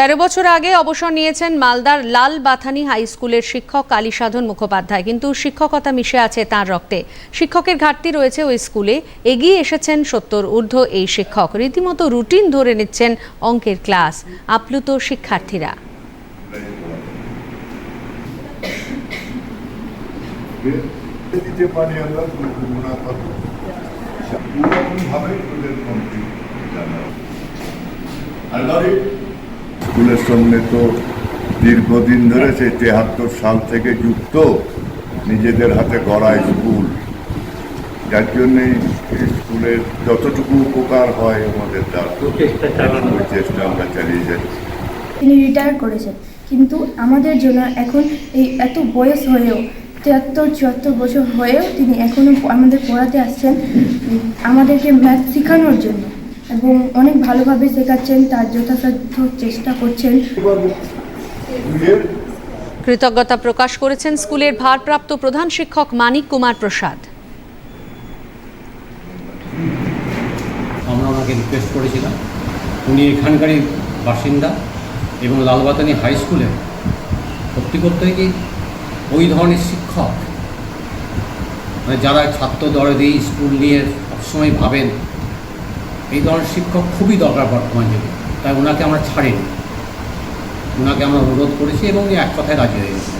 তেরো বছর আগে অবসর নিয়েছেন মালদার লাল বাথানি হাই স্কুলের শিক্ষক কালীসাধন মুখোপাধ্যায়। কিন্তু শিক্ষকতা মিশে আছে তার রক্তে। শিক্ষকের ঘাটতি রয়েছে ওই স্কুলে। এগিয়ে এসেছেন সত্তর ঊর্ধ্ব এই শিক্ষক। রীতিমতো রুটিন ধরে নিচ্ছেন অঙ্কের ক্লাস। আপ্লুত শিক্ষার্থীরা। কমপ্লিট স্কুলের সঙ্গে তো দীর্ঘদিন ধরে সেই তেহাত্তর সাল থেকে যুক্ত নিজেদের হাতে গড়া স্কুল। যার জন্যে স্কুলের যতটুকু উপকার হয় আমাদের তার চেষ্টা আমরা চালিয়ে যাচ্ছি। তিনি রিটায়ার করেছেন। কিন্তু আমাদের জন্য এখন এই এত বয়স হয়েও তিয়াত্তর চুয়াত্তর বছর হয়েও তিনি এখনও আমাদের পড়াতে আসছেন আমাদেরকে ম্যাথ শেখানোর জন্য। এবং অনেক ভালোভাবে শেখাচ্ছেন তার যথাসাধ্য চেষ্টা করছেন। কৃতজ্ঞতা প্রকাশ করেছেন স্কুলের ভারপ্রাপ্ত প্রধান শিক্ষক মানিক কুমার প্রসাদ। আমরা ওনাকে রিকোয়েস্ট করেছিলাম। উনি এখানকারই বাসিন্দা এবং লালবাতানি হাই স্কুলে সত্যি করতে কি ওই ধরনের শিক্ষক মানে যারা ছাত্র দরদি স্কুল নিয়ে সবসময় ভাবেন এই ধরনের শিক্ষক খুবই দরকার বর্তমান যুগে। তাই ওনাকে আমরা ছাড়িনি। ওনাকে আমরা অনুরোধ করেছি এবং এক কথায় রাজি হয়ে গেছেন।